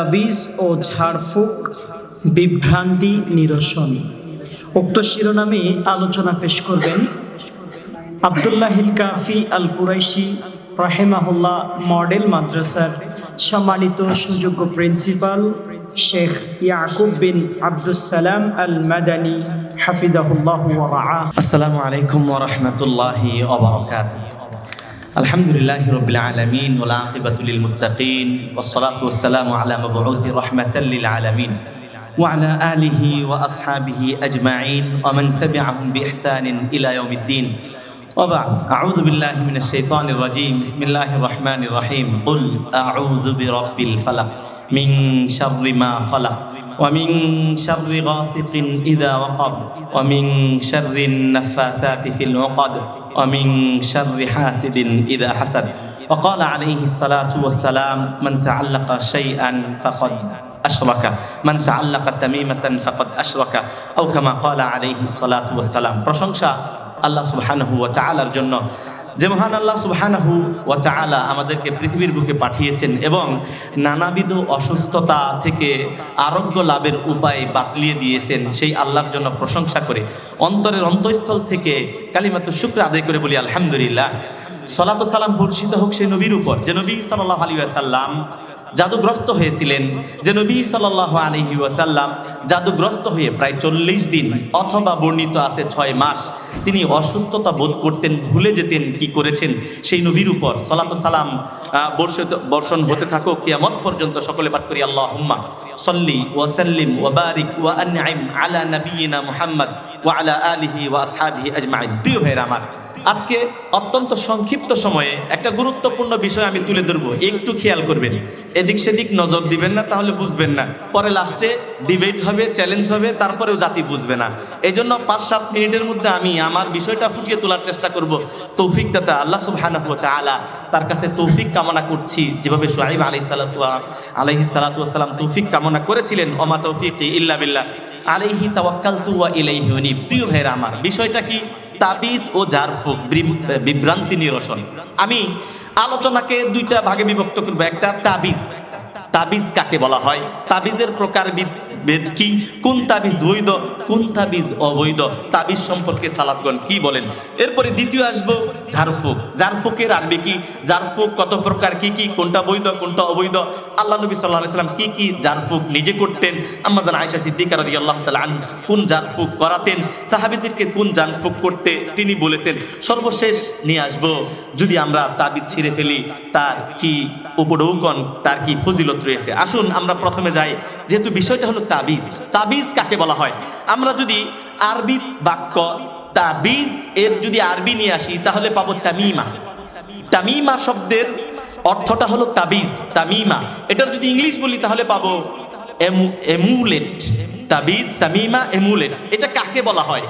তাবিজ ও ঝাড়ফুঁক, বিভ্রান্তি, নিরসন। উক্ত শিরোনামে আলোচনা পেশ করবেন আবদুল্লাহিল কাফি আল কুরাইশি রাহেমাহুল্লাহ মডেল মাদ্রাসার সম্মানিত সুযোগ্য প্রিন্সিপাল শেখ ইয়াকুব বিন আব্দুস সালাম আল মাদানী হাফিদাহুল্লাহ আসসালামু আলাইকুম ওয়া الحمد لله رب العالمين والعاقبة للمتقين والصلاة والسلام على مبعوث رحمة للعالمين وعلى آله وأصحابه أجمعين ومن تبعهم بإحسان إلى يوم الدين وبعد أعوذ بالله من الشيطان الرجيم بسم الله الرحمن الرحيم قل أعوذ برب الفلق من شر ما خلق ومن شر غاسق إذا وقب ومن شر النفاثات في العقد ومن شر حاسد إذا حسد وقال عليه الصلاة والسلام من تعلق شيئا فقد أشرك من تعلق تميمة فقد أشرك أو كما قال عليه الصلاة والسلام প্রশংসা আল্লাহ সুবহানাহু ওয়া তাআলার জন্য। যে মহান আল্লাহ সুবহানাহু ওয়া তাআলা আমাদেরকে পৃথিবীর বুকে পাঠিয়েছেন এবং নানাবিধ অসুস্থতা থেকে আরোগ্য লাভের উপায় বাতলিয়ে দিয়েছেন, সেই আল্লাহর জন্য প্রশংসা করে। অন্তরের অন্তঃস্থল থেকে কালিমাত শুক্র আদায় করে বলি, আলহামদুলিল্লাহ। সলাত সালাম বর্ষিত হোক সেই নবীর উপর, যে নবী সাল্লাহ আলী সাল্লাম জাদুগ্রস্ত হয়েছিলেন যে নবী সাল্লাহ আলহি ওয়াসাল্লাম জাদুগ্রস্ত হয়ে প্রায় চল্লিশ দিন অথবা বর্ণিত আছে ছয় মাস তিনি অসুস্থতা বোধ করতেন, ভুলে যেতেন কি করেছেন, সেই নবীর উপর সলাত সালাম বর্ষিত, বর্ষণ হতে থাকুক, কিয়ামত পর্যন্ত সকলে পাঠ করি আল্লাহ হুম্মা সল্লি ওয়াসাল্লিম ওয়াবারিক ওয়া আলা নবিয়িনা মুহাম্মদ ওয়া আলা আলিহি ওয়া আসহাবিহি আজমাইন। প্রিয় ভাইরা আমার আজকে অত্যন্ত সংক্ষিপ্ত সময়ে একটা গুরুত্বপূর্ণ বিষয় আমি তুলে ধরবো। একটু খেয়াল করবেন। এদিক সেদিক নজর দিবেন না, তাহলে বুঝবেন না। পরে লাস্টে ডিবেট হবে চ্যালেঞ্জ হবে, তারপরেও জাতি বুঝবে না। এই জন্য পাঁচ সাত মিনিটের মধ্যে আমি আমার বিষয়টা ফুটিয়ে তোলার চেষ্টা করব। তৌফিক দাতা, আল্লাহ সুবহানাহু ওয়া তাআলা তার কাছে তৌফিক কামনা করছি। যেভাবে সোহাইব আলাইহিস সালাতু আলাইহিস সালাতু ওয়াসালাম তৌফিক কামনা করেছিলেন, ওমা তৌফিক ইল্লা বিল্লাহ। আলাইহি তাওয়াক্কালতু ওয়া ইলাইহি উনীব। প্রিয় ভাইরা আমার, বিষয়টা কি? তাবিজ ও বিম- বিভ্রান্তি নিরসন। আমি আলোচনাকে দুইটা ভাগে বিভক্ত করব। একটা তাবিজ। তাবিজ কাকে বলা হয়? তাবিজের প্রকার ভেদ কি? কোন তাবিজ বৈধ? কোন তাবিজ অবৈধ? তাবিজ সম্পর্কে সালাফগণ কি বলেন? এরপরে দ্বিতীয় আসব, ঝাড়ফুক। ঝাড়ফুকের আরবি কি? ঝাড়ফুক কত প্রকার? কি কি? কোনটা বৈধ, কোনটা অবৈধ? আল্লাহ নবী সাল্লাহ সাল্লাম কি কি ঝাড়ফুক নিজে করতেন? আম্মাজান আয়সা সিদ্দিকা রাদি আল্লাহ তাআলা কোন ঝাড়ফুক করাতেন? সাহাবিদেরকে কোন ঝাড়ফুক করতে তিনি বলেছেন? সর্বশেষ নিয়ে আসব, যদি আমরা তাবিজ ছিঁড়ে ফেলি, তার কি উপডৌকন তার কি ফজিলত রয়েছে? আসুন আমরা প্রথমে যাই। যেহেতু বিষয়টা হলো তাবিজ। তাবিজ কাকে বলা হয়? আমরা যদি আরবি বাক্য তাবিজ, এর যদি আরবি নিয়ে আসি, তাহলে পাবো তামিমা। তামিমা শব্দের অর্থটা হলো তাবিজ, তামিমা। এটার যদি ইংলিশ বলি, তাহলে পাবো এমু- এমুলেট। তাবিজ, তামিমা, এমুলেট। এটা কাকে বলা হয়?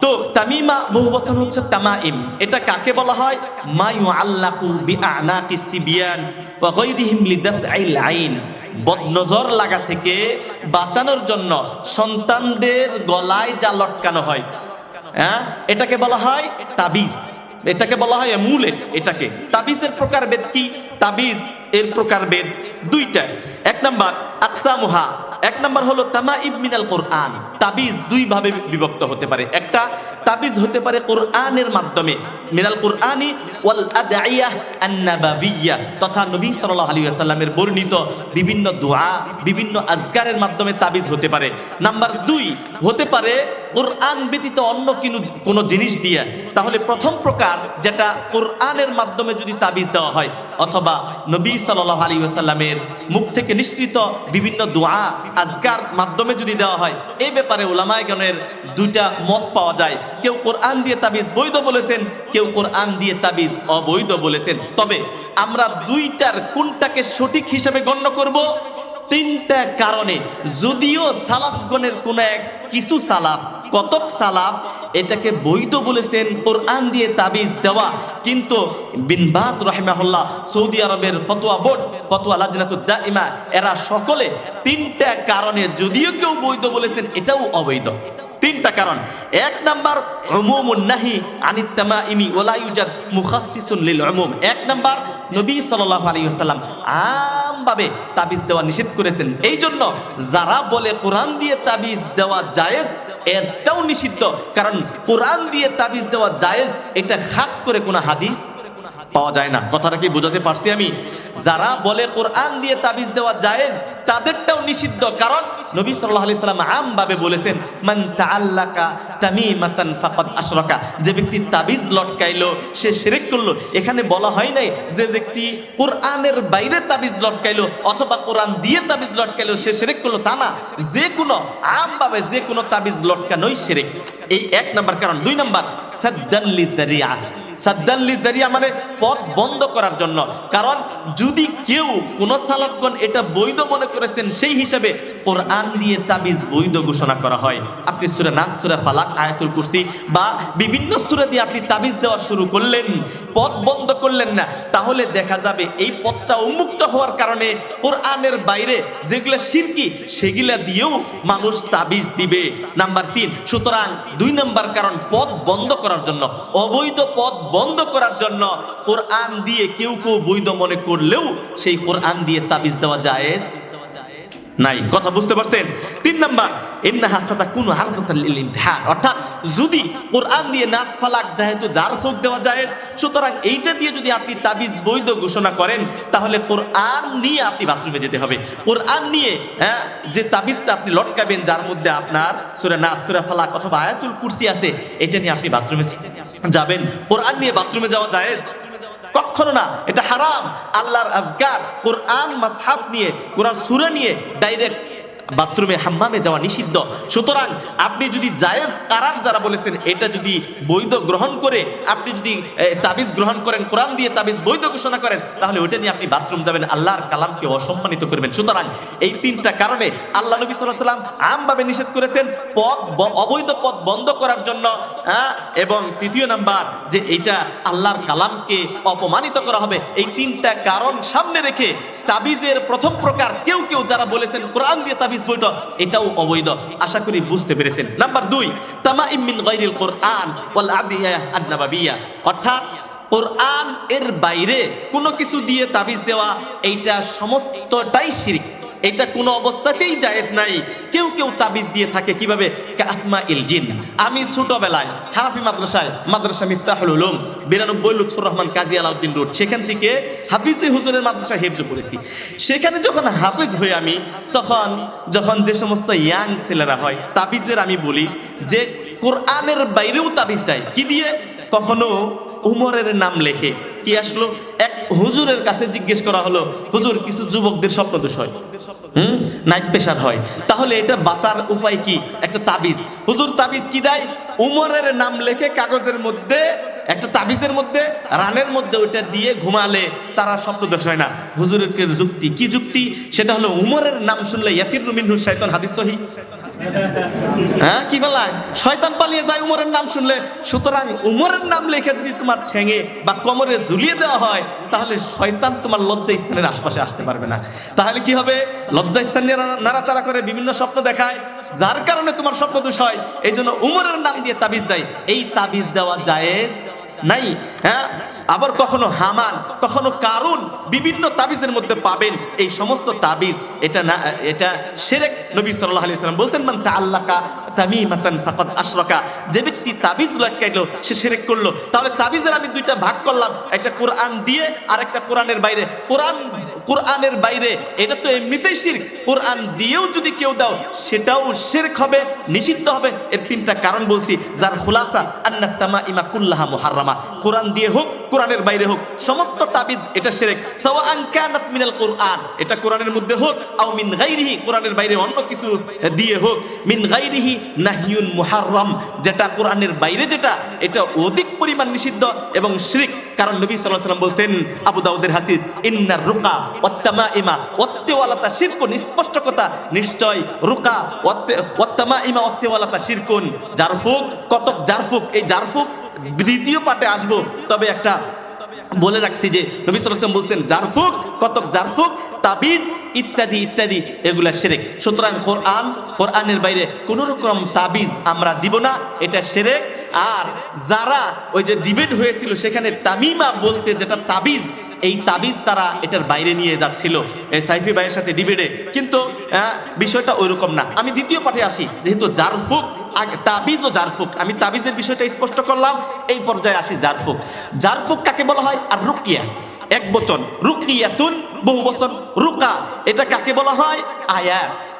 তো তামিমা বহু বচন হচ্ছে তামাইম। এটা কাকে বলা হয়? মা ইউআল্লাকু বিআনাকি সিবিয়ান ওয়া গায়রিহিম আইন। বদনজর লাগা থেকে বাঁচানোর জন্য সন্তানদের গলায় যা লটকানো হয় হ্যাঁ? এটাকে বলা হয় তাবিজ। এটাকে বলা হয় এমুলেট এটাকে। তাবিজের প্রকারভেদ কি? তাবিজ এর প্রকারভেদ দুইটা এক নাম্বার আকসামুহা, এক নাম্বার হলো তামাইব মিনাল কোরআন। তাবিজ দুই ভাবে বিভক্ত হতে পারে। একটা তাবিজ হতে পারে কোরআনের মাধ্যমে। মিনাল কোরআনি ওয়াল তথা নবী সাল্লাল্লাহু আলাইহি ওয়াসাল্লামের বর্ণিত বিভিন্ন দোয়া, বিভিন্ন আজকারের মাধ্যমে তাবিজ হতে পারে। নাম্বার দুই হতে পারে কোরআন ব্যতীত অন্য কিনু, কোনো জিনিস দিয়ে। তাহলে প্রথম প্রকার যেটা কোরআনের মাধ্যমে যদি তাবিজ দেওয়া হয়, অথবা নবী সাল্লাল্লাহু আলাইহি ওয়াসাল্লামের মুখ থেকে নিঃসৃত বিভিন্ন দোয়া, আজকার মাধ্যমে যদি দেওয়া হয় এই ব্যাপারে ওলামায়গণের দুইটা মত পাওয়া যায়। কেউ কোরআন দিয়ে তাবিজ বৈধ বলেছেন, কেউ কোরআন দিয়ে তাবিজ অবৈধ বলেছেন। তবে আমরা দুইটার কোনটাকে সঠিক হিসেবে গণ্য করব? তিনটা কারণে। যদিও সালাফগণের কোনো এক কিছু সালাফ কতক সালাফ এটাকে বৈধ বলেছেন কোরআন দিয়ে তাবিজ দেওয়া। কিন্তু বিনবাস রহমাহুল্লাহ সৌদি আরবের ফতোয়া বোর্ড, ফতোয়া লাজনাতুদ্দা ইমা এরা সকলে তিনটা কারণে যদিও কেউ বৈধ বলেছেন, এটাও অবৈধ। তিনটা কারণ। এক নাম্বার, উমুমুন নাহি আনিত তামাইমি ওয়ালা ইউজাদ মুখাসসিসুন লিল উমুম। এক নাম্বার, নবী সাল্লাল্লাহু আলাইহি ওয়াসাল্লাম আমভাবে তাবিজ দেওয়া নিষেধ করেছেন। এই জন্য যারা বলে কোরআন দিয়ে তাবিজ দেওয়া জায়েজ এটাও নিষিদ্ধ। কারণ কোরআন দিয়ে তাবিজ দেওয়া জায়েজ এটা খাস করে কোনো হাদিস পাওয়া যায় না। কথাটা কি বোঝাতে পারছি আমি? যারা বলে কোরআন দিয়ে তাবিজ দেওয়া জায়েজ, তাদেরটাও নিষিদ্ধ। কারণ নবী সাল্লাল্লাহু আলাইহি সাল্লাম আমভাবে বলেছেন, মান তাআল্লাকা তামিমাতান ফাকাদ আশরাকা। যে ব্যক্তি তাবিজ লটকাইলো, সে শিরক করল। এখানে বলা হয় নাই যে ব্যক্তি কোরআনের বাইরে তাবিজ লটকাইলো অথবা কোরআন দিয়ে তাবিজ লটকাইলো, সে শিরক করল। তা না। যে কোনো, আমভাবে যে কোনো তাবিজ লটকানোই শিরক। এই এক নাম্বার কারণ। দুই নাম্বার সাদ্দাল্লি দারিয়া। সাদ্দাল্লি দারিয়া মানে পথ বন্ধ করার জন্য। কারণ যদি কেউ কোন সালাফগণ এটা বৈধ মনে করেছেন, সেই হিসাবে কোরআন দিয়ে তাবিজ বৈধ ঘোষণা করা হয়। আপনি সুরে নাস, সুরে ফালাক, আয়াতুল কুরসি বা বিভিন্ন সুরে দিয়ে আপনি তাবিজ দেওয়া শুরু করলেন, পথ বন্ধ করলেন না, তাহলে দেখা যাবে এই পথটা উন্মুক্ত হওয়ার কারণে কোরআনের বাইরে যেগুলো শিরকি সেগুলা দিয়েও মানুষ তাবিজ দিবে। নাম্বার তিন, সুতরাং দুই নাম্বার কারণ পথ বন্ধ করার জন্য। অবৈধ পথ বন্ধ করার জন্য কোরআন দিয়ে কেউ কেউ বৈধ মনে করলেও সেই কোরআন দিয়ে তাবিজ দেওয়া জায়েজ? নাই। কথা বুঝতে পারছেন? তিন নাম্বার, ইন্নাহা সাতাকুনু আরদাতাল লিল ইমতিহান অর্থাৎ যদি কোরআন দিয়ে নাস ফালাক, যেহেতু জার ফুক দেওয়া যায় সুতরাং এইটা দিয়ে যদি আপনি তাবিজ বৈধ ঘোষণা করেন, তাহলে কোরআন নিয়ে আপনি বাথরুমে যেতে হবে। কোরআন নিয়ে হ্যাঁ যে তাবিজটা আপনি লটকাবেন, যার মধ্যে আপনার সূরা নাস, সূরা ফালাক অথবা আয়াতুল কুরসি আছে, এটা নিয়ে আপনি বাথরুমে যাবেন। কোরআন নিয়ে বাথরুমে যাওয়া জায়েজ? কখনো না এটা হারাম। আল্লাহর আজগার কোরআন মাসহাফ নিয়ে কোরআন সুরে নিয়ে ডাইরেক্ট বাথরুমে হাম্মামে যাওয়া নিষিদ্ধ। সুতরাং আপনি যদি জায়েজ কারার যারা বলেছেন, এটা যদি বৈধ গ্রহণ করে, আপনি যদি তাবিজ গ্রহণ করেন, কোরআন দিয়ে তাবিজ বৈধ ঘোষণা করেন, তাহলে ওইটা নিয়ে আপনি বাথরুম যাবেন, আল্লাহর কালামকে অসম্মানিত করবেন। সুতরাং এই তিনটা কারণে আল্লাহ নবী সাল্লাহ সাল্লাম আমভাবে নিষেধ করেছেন পথ অবৈধ পথ বন্ধ করার জন্য হ্যাঁ এবং তৃতীয় নাম্বার যে এটা আল্লাহর কালামকে অপমানিত করা হবে, এই তিনটা কারণ সামনে রেখে তাবিজের প্রথম প্রকার কেউ কেউ যারা বলেছেন, কোরআন দিয়ে তাবিজ বৈধ এটাও অবৈধ। আশা করি বুঝতে পেরেছেন। নাম্বার দুই, তামাইম মিন গায়রিল কোরআন ওয়াল আদিয়া আন-নাবাবিয়া। অর্থাৎ, কোরআন এর বাইরে কোনো কিছু দিয়ে তাবিজ দেওয়া, এইটা সমস্তটাই শিরিক। এটা কোনো অবস্থাতেই জায়েজ নাই। কেউ কেউ তাবিজ দিয়ে থাকে কীভাবে? কাসমা ইল জিন। আমি ছোটবেলায় হানাফি মাদ্রাসায়, মাদ্রাসা মিফতাহুল উলুম, বিরানব্বই লুৎফুর রহমান কাজী আলাউদ্দিন রোড, সেখান থেকে হাফিজে হুজুরের মাদ্রাসা হেফজ করেছি। সেখানে যখন হাফিজ হই আমি, তখন যখন যে সমস্ত ইয়াং ছেলেরা হয়, তাবিজের আমি বলি যে, কোরআনের বাইরেও তাবিজ দেয় কি দিয়ে? কখনো উমরের নাম লেখে। কি আসলো? এক হুজুরের কাছে জিজ্ঞেস করা হলো, হুজুর, কিছু যুবকদের স্বপ্নদোষ হয়? হুম? নাইট প্রেশার হয়। তাহলে এটা বাঁচার উপায় কি? একটা তাবিজ। হুজুর তাবিজ কি দেয়? উমরের নাম লেখে কাগজের মধ্যে একটা তাবিজের মধ্যে, রানের মধ্যে ওইটা দিয়ে ঘুমালে তারা স্বপ্ন স্বপ্নদোষ হয় না। হুজুরের যুক্তি, কি যুক্তি? সেটা হলো উমরের নাম শুনলে ইয়াফির রুমিনহু শাইতান হাদিস সহি। হ্যাঁ কি বলায়? শয়তান পালিয়ে যায় উমরের নাম শুনলে। সুতরাং উমরের নাম লেখে যদি তোমার ঠেঙে বা কোমরে ঝুলিয়ে দেওয়া হয়, তাহলে শয়তান তোমার লজ্জা স্থানের আশপাশে আসতে পারবে না। তাহলে কি হবে? লজ্জা স্থান নিয়ে নাড়াচাড়া করে বিভিন্ন স্বপ্ন দেখায়। যার কারণে তোমার স্বপ্ন দোষ হয় এই জন্য উমরের নাম দিয়ে তাবিজ দেয়। এই তাবিজ দেওয়া জায়েজ নাই হ্যাঁ? আবার কখনো হামান, কখনো কারুন বিভিন্ন তাবিজের মধ্যে পাবেন। এই সমস্ত তাবিজ, এটা না, এটা সেরেক নবী সাল্লাহ আলি সাল্লাম বলছেন, মান তাআল্লাকা তামিমাতান যে ব্যক্তি তাবিজ লটকাইলো, সে করল। তাহলে তাবিজের আমি দুইটা ভাগ করলাম। একটা কোরআন দিয়ে আর একটা কোরআনের বাইরে। কোরআন, কোরআনের বাইরে, এটা তো এমনিতেই কোরআন দিয়েও যদি কেউ দাও, সেটাও শিরক হবে, নিষিদ্ধ হবে। এর তিনটা কারণ বলছি। যার খুলাসা, আন্না তামা ইমা কুল্লাহা মুহাররামা। কোরআন দিয়ে হোক, কোরআনের বাইরে হোক, সমস্ত তাবিজ এটা শিরক। সাওয়াআন কানাত মিনাল কোরআন। এটা কোরআনের মধ্যে হোক, আও মিন গায়রিহি কোরআনের বাইরে অন্য কিছু দিয়ে হোক। মিন গায়রিহি নাহিয়ুন মুহাররাম, যেটা কোরআনের বাইরে যেটা, এটা অধিক পরিমাণ নিষিদ্ধ এবং শিরক। কারণ নবী আলাইহি সাল্লাম বলছেন, আবু দাউদের হাদিস ইন্নার রুকা ওয়াত্তামাইমা, ওয়াত্তেওয়ালাতা শিরকুন। স্পষ্ট কথা, নিশ্চয় রুকা ওয়াত্তে ওয়াত্তামাইমা, ওয়াত্তেওয়ালাতা শিরকুন। জারফুক, কতক জারফুক, এই জারফুক দ্বিতীয় পাটে আসব। তবে একটা বলে রাখছি যে নবী সাল্লাম বলছেন জারফুক কতক জারফুক তাবিজ, ইত্যাদি ইত্যাদি, এগুলা সেরেক। সুতরাং কোরআন, কোরআনের বাইরে কোনো রকম তাবিজ আমরা দিব না, এটা সেরেক। আর যারা ওই যে ডিবেট হয়েছিল সেখানে তামিমা বলতে যেটা তাবিজ এই তাবিজ তারা এটার বাইরে নিয়ে যাচ্ছিল। এই সাইফি ভাইয়ের সাথে ডিবেটে। কিন্তু বিষয়টা ওইরকম না। আমি দ্বিতীয় পাঠে আসি। যেহেতু জারফুক তাবিজ ও জারফুক। আমি তাবিজের বিষয়টা স্পষ্ট করলাম। এই পর্যায়ে আসি জারফুক। জারফুক কাকে বলা হয়? আর রুকিয়া এক বচন। রুকিয়াতুন বহু বচন। রুকা, এটা কাকে বলা হয়? আয়া।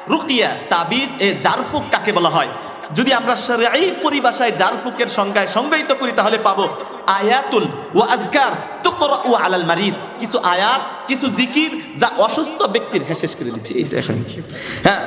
রুকিয়া তাবিজ এ জারফুক কাকে বলা হয়? যদি আমরা এই পরিভাষায় জারফুকের সংজ্ঞায় সংজ্ঞায়িত করি, তাহলে পাবো আয়াতুন। ও আদকার তুকরা ও আলাল মারিদ। কিছু আয়াত, কিছু জিকির যা অসুস্থ ব্যক্তির হ্যাঁ শেষ করে দিচ্ছি। এইটা এখানে হ্যাঁ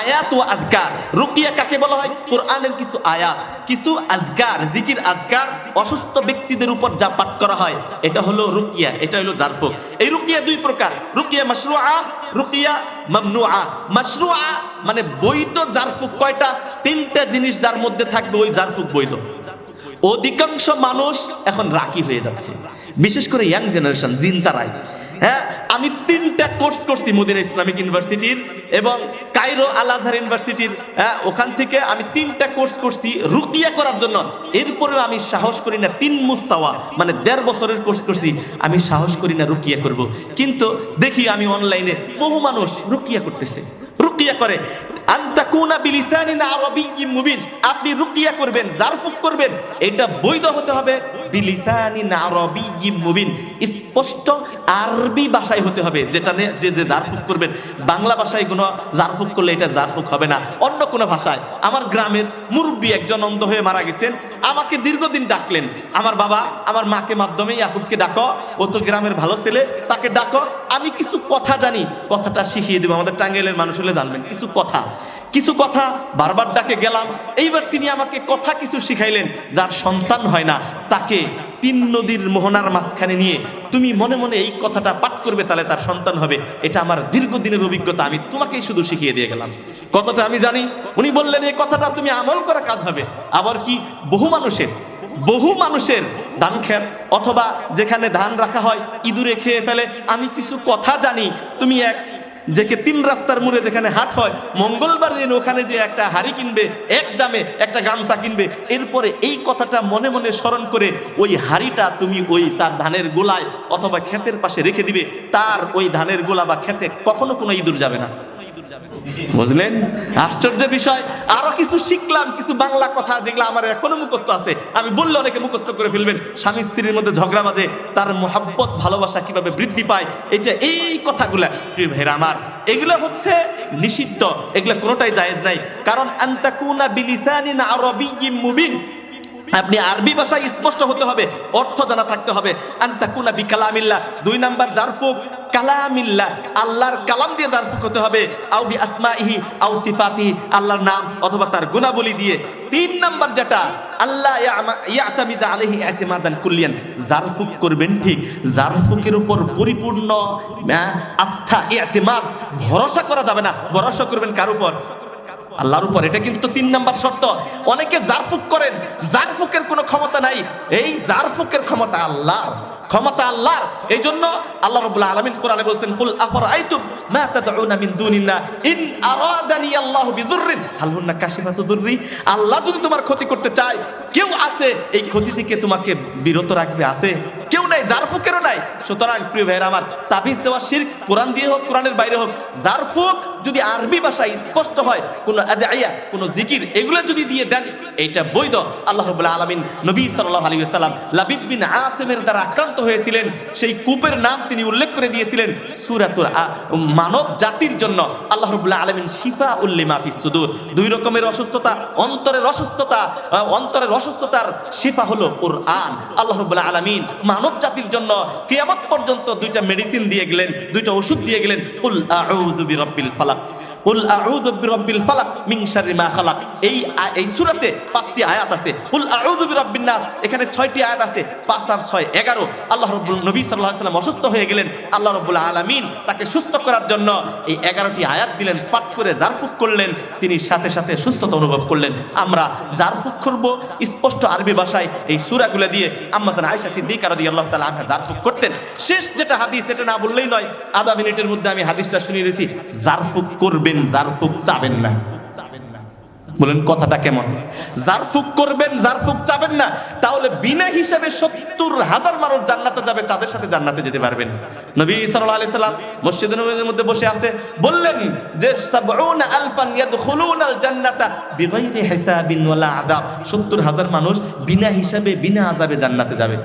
আয়াত ও আদকার রুকিয়া কাকে বলা হয়? কোরআনের কিছু আয়াত, কিছু আদকার জিকির আজকার অসুস্থ ব্যক্তিদের উপর যা পাঠ করা হয়, এটা হলো রুকিয়া, এটা হলো জারফুক এই রুকিয়া দুই প্রকার। রুকিয়া মাশরুআ, রুকিয়া মামনুআ। মাশরুআ মানে বৈধ জারফুক কয়টা? তিনটা জিনিস যার মধ্যে থাকবে ওই জারফুক বৈধ। অধিকাংশ মানুষ এখন রাকি হয়ে যাচ্ছে। বিশেষ করে ইয়াং জেনারেশন জিন তারাই হ্যাঁ আমি তিনটা কোর্স করছি মদিনা ইসলামিক ইউনিভার্সিটির এবং কাইরো আল আজহার ইউনিভার্সিটির। হ্যাঁ ওখান থেকে আমি তিনটা কোর্স করছি রুকিয়া করার জন্য। এরপরেও আমি সাহস করি না, তিন মুস্তাওয়া মানে দেড় বছরের কোর্স করছি, আমি সাহস করি না রুকিয়া করব। কিন্তু দেখি আমি অনলাইনে বহু মানুষ রুকিয়া করতেছে। রুকিয়া করে। আপনি রুকিয়া করবেন জারফুক করবেন, এটা বৈধ হতে হবে। আরবিয়্যিম মুবিন। স্পষ্ট আরবি ভাষায় হতে হবে, যেটা যে যে জারফুক করবেন। বাংলা ভাষায় কোনো জারফুক করলে এটা জারফুক হবে না। অন্য কোনো ভাষায়। আমার গ্রামের মুরব্বী একজন অন্ধ হয়ে মারা গেছেন। আমাকে দীর্ঘদিন ডাকলেন। আমার বাবা আমার মাকে মাধ্যমে ইয়াকুবকে ডাকো, ও তো গ্রামের ভালো ছেলে, তাকে ডাকো। আমি কিছু কথা জানি, কথাটা শিখিয়ে দেবো। আমাদের টাঙ্গাইলের মানুষ হলে জানবেন, কিছু কথা। কিছু কথা বারবার ডাকে গেলাম, এইবার তিনি আমাকে কথা কিছু শিখাইলেন, যার সন্তান হয় না। তাকে তিন নদীর মোহনার মাঝখানে নিয়ে তুমি মনে মনে এই কথাটা পাঠ করবে, তাহলে তার সন্তান হবে। এটা আমার দীর্ঘদিনের অভিজ্ঞতা, আমি তোমাকেই শুধু শিখিয়ে দিয়ে গেলাম। কথাটা আমি জানি? উনি বললেন এই কথাটা তুমি আমল করা কাজ হবে। আবার কি? বহু মানুষের বহু মানুষের ধান খেত অথবা যেখানে ধান রাখা হয়, ইঁদুরে খেয়ে ফেলে। আমি কিছু কথা জানি, তুমি এক যেকে তিন রাস্তার মোড়ে যেখানে হাট হয়, মঙ্গলবার দিন ওখানে যে একটা হাড়ি কিনবে, এক দামে একটা গামছা কিনবে, এরপরে এই কথাটা মনে মনে স্মরণ করে ওই হাড়িটা তুমি ওই তার ধানের গোলায় অথবা ক্ষেতের পাশে রেখে দিবে, তার ওই ধানের গোলা বা ক্ষেতে কখনো কোনো ইঁদুর যাবে না। বুঝলেন? আশ্চর্যের বিষয়। আরও কিছু শিখলাম, কিছু বাংলা কথা যেগুলো আমার এখনও মুখস্থ আছে। আমি বললে অনেকে মুখস্থ করে ফেলবেন, স্বামী স্ত্রীর মধ্যে ঝগড়া বাজে, তার মহাব্বত, ভালোবাসা কীভাবে বৃদ্ধি পায় যে এই কথাগুলা, প্রিয় ভাইরা আমার, এগুলো হচ্ছে নিষিদ্ধ, এগুলো কোনোটাই জায়েজ নাই। কারণ আন্তাকুনা বিলিসানিন আরবিয়্যিম মুবিন। আপনি আরবি ভাষায় স্পষ্ট হতে হবে, অর্থ জানা থাকতে হবে। আন্তাকুনা বি কালামিল্লাহ দুই নাম্বার জারফুক কালামিল্লাহ, আল্লাহর কালাম দিয়ে জারফ করতে হবে আউবি বি আসমাইহি আউ সিফাতি, আল্লাহর নাম অথবা তার গুণাবলী দিয়ে। তিন নাম্বার যেটা আল্লাহ ইয়াতামিদা আলাইহি ইতিমাদান কুল্লিয়ান জারফুক করবেন ঠিক জারফুকের উপর পরিপূর্ণ আস্থা, ইতিমাদ, ভরসা করা যাবে না। ভরসা করবেন কার উপর? আল্লাহর উপর, এটা কিন্তু তিন নাম্বার শর্ত। অনেকে জারফুক করেন, জারফুকের কোনো ক্ষমতা নাই। এই জারফুকের ক্ষমতা আল্লাহ ক্ষমতা আল্লাহর। এই জন্য আল্লাহ রাব্বুল আলামিন কোরআনে বলছেন, কুল আফরাআইতুম মা তাদউনা মিন দুনিল্লাহ? ইন আরাদানি আল্লাহু বিদুররিন। হাল হুন্না কাশিফাতু দুররি। আল্লাহ যদি তোমার ক্ষতি করতে চায়, কেউ আছে, এই ক্ষতি থেকে তোমাকে বিরত রাখবে, আছে? নাই, জারফুকেরও নাই। সুতরাং প্রিয় ভাইয়ের আমার তাবিজ দেওয়া শির কোরআন দিয়ে হোক, কোরআনের বাইরে হোক, জারফুক যদি আরবি ভাষায় স্পষ্ট হয়, কোনো আদাইয়া কোনো জিকির, এগুলো যদি দিয়ে দেন, এইটা বৈধ। আল্লাহ রবুল্লাহ আলমিন নবী সাল্লাহ আলী সাল্লাম লাবিদ বিন আসেমের দ্বারা আক্রান্ত হয়েছিলেন। সেই কূপের নাম তিনি উল্লেখ করে দিয়েছিলেন সুরাতুর মানব জাতির জন্য। আল্লাহ রবুল্লাহ আলমিন শিফা উল্লি মাফি সুদূর। দুই রকমের অসুস্থতা, অন্তরের অসুস্থতা অন্তরের অসুস্থতার শিফা হলো কোরআন। আল্লাহ রবুল্লাহ আলমিন মানব জাতির জন্য কিয়ামত পর্যন্ত দুইটা মেডিসিন দিয়ে গেলেন, দুইটা ওষুধ দিয়ে গেলেন। উল আউযু বিরাব্বিল ফালাক। কুল আউযু বিরাব্বিল ফালাক মিন শাররি মা খালাক। এই এই সূরাতে পাঁচটি আয়াত আছে। কুল আউযু বিরাব্বিন নাস, এখানে ছয়টি আয়াত আছে, পাঁচ আর ছয়, এগারো। আল্লাহ রব্বুল নবী সাল্লাল্লাহু আলাইহি সাল্লাম অসুস্থ হয়ে গেলেন। আল্লাহ রব্বুল আলামিন তাকে সুস্থ করার জন্য এই এগারোটি আয়াত দিলেন, পাঠ করে জারফুক করলেন, তিনি সাথে সাথে সুস্থতা অনুভব করলেন। আমরা জারফুক করব স্পষ্ট আরবি ভাষায় এই সূরাগুলো দিয়ে আম্মাজান আয়েশা সিদ্দিকা রাদিয়াল্লাহু তাআলা আনহা জারফুক করতেন। শেষ যেটা হাদিস, এটা না বললেই নয়, আধা মিনিটের মধ্যে আমি হাদিসটা শুনিয়ে দিয়েছি, জারফুক করবেন, জারফুক চাবেন না। বলেন, কথাটা কেমন? জারফুক করবেন, জারফুক চাবেন না। তাহলে বিনা হিসাবে সত্তর হাজার মানুষ জান্নাতে যাবে, তাদের সাথে জান্নাতে যেতে পারবেন। নবী সাল্লাল্লাহু আলাইহি সাল্লাম মসজিদ নববীর মধ্যে বসে আছে, বললেন যে হিসাবিন ওয়ালা 70 হাজার মানুষ বিনা হিসাবে, বিনা আযাবে জান্নাতে যাবে।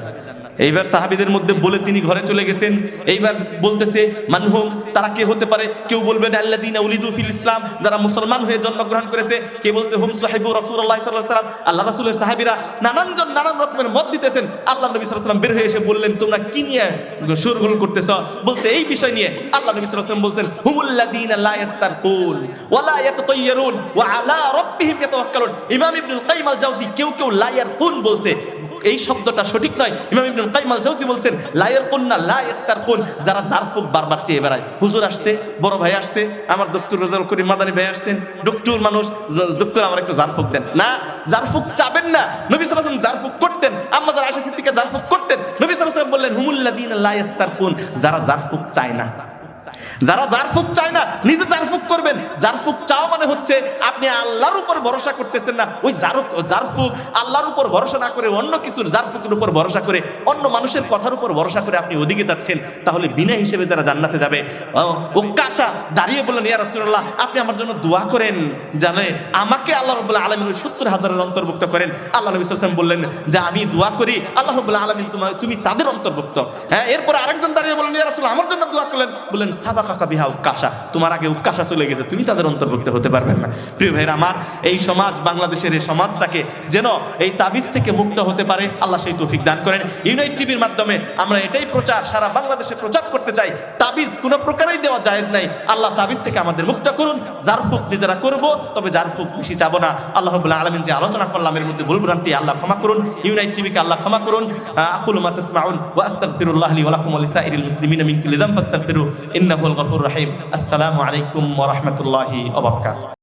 এইবার সাহাবীদের মধ্যে বলে তিনি ঘরে চলে গেছেন। এইবার বলতেছে মানহুম তারা কে হতে পারে? কেউ বলবেন আল্লাদিনা উলিদু ফিল ইসলাম। যারা মুসলমান হয়ে জন্মগ্রহণ করেছে, কে বলছে, হুম সাল্লাল্লাহু আলাইহি সাল্লাম আল্লাহ রাসূলের সাহাবীরা নানানজন নানান রকমের মত দিতেছেন। আল্লাহ নবী সাল্লাম বের হয়ে এসে বললেন, তোমরা কি নিয়ে সুরগুল করতেছ? বলছে, এই বিষয় নিয়ে। আল্লাহ নবী সাল্লাম বলছেন, হুমুল্লাযীনা লা ইস্তারকুন ওয়ালা ইয়াতাতায়্যারুন ওয়া আলা রাব্বিহিম ইয়াতাওয়াক্কালুন। ইমাম ইবনুল কাইয়িম আল কেউ কেউ লা ইয়ারকুন বলছে। এই শব্দটা সঠিক নয়। ইমাম ইবনুল কাইয়িম আল জাওজি বলছেন লায়ের কুন্না লা ইস্তারকুন যারা জারফুক বারবার চেয়ে বেড়ায়। হুজুর আসছে, বড় ভাই আসছে, আমার ডক্টর রাজাউল করিম মাদানী ভাই আসছেন ডক্টর মানুষ ডক্টর আমার একটু জারফুক দেন। না জারফুক চাবেন না। নবী ওয়াসাল্লাম জারফুক করতেন। আম্মা যারা আয়েশা সিদ্দিকা জারফুক করতেন। নবী ওয়াসাল্লাম বললেন হুমুল্লাযীনা লা ইস্তারকুন যারা জারফুক চায় না। যারা জারফুক চায় না, নিজে জারফুক করবেন। জারফুক চাও মানে হচ্ছে আপনি আল্লাহর উপর ভরসা করতেছেন না। ওই জারুক জারফুক আল্লাহর উপর ভরসা না করে, অন্য কিছুর জারফুকের উপর ভরসা করে, অন্য মানুষের কথার উপর ভরসা করে আপনি ওদিকে যাচ্ছেন, তাহলে বিনা হিসেবে যারা জান্নাতে যাবে ওকাশা দাঁড়িয়ে বললেন, ইয়া রাসূলুল্লাহ, আপনি আমার জন্য দোয়া করেন জানে আমাকে আল্লাহ রাব্বুল আলামিন সত্তর হাজারের অন্তর্ভুক্ত করেন। আল্লাহ নবী ওয়াসাল্লাম বললেন, যে আমি দোয়া করি, আল্লাহ রাব্বুল আলামিন তোমার তুমি তাদের অন্তর্ভুক্ত। হ্যাঁ এরপর আরেকজন দাঁড়িয়ে বললেন, ইয়া রাসূল আমার জন্য দোয়া করলেন। বললেন সাবা বিহা তোমার আগে চলে গেছে, তুমি তাদের অন্তর্ভুক্ত হতে না। প্রিয় আমার এই সমাজ, বাংলাদেশের এই সমাজটাকে যেন এই তাবিজ থেকে মুক্ত হতে পারে, আল্লাহ সেই তৌফিক দান করেন। ইউনাইট টিভির মাধ্যমে আমরা এটাই প্রচার, সারা বাংলাদেশে প্রচার করতে চাই। তাবিজ কোনো প্রকারেই দেওয়া নাই। আল্লাহ তাবিজ থেকে আমাদের মুক্ত করুন। জারফুক নিজেরা করব, তবে জারফুক বেশি চাবো না। আল্লাহ আলামিন যে আলোচনা করলাম, এর মধ্যে ভুল ভ্রান্তি আল্লাহ ক্ষমা করুন। ইউনাইট টিভিকে আল্লাহ ক্ষমা করুন। আকুল মা তাসমাউন ওয়া আস্তাগফিরুল্লাহ লি ওয়া লাকুম ওয়া মিন কুল্লি গফুরুর রহিম আসসালামু আলাইকুম ওয়া রাহমাতুল্লাহি ওয়া বারাকাতুহু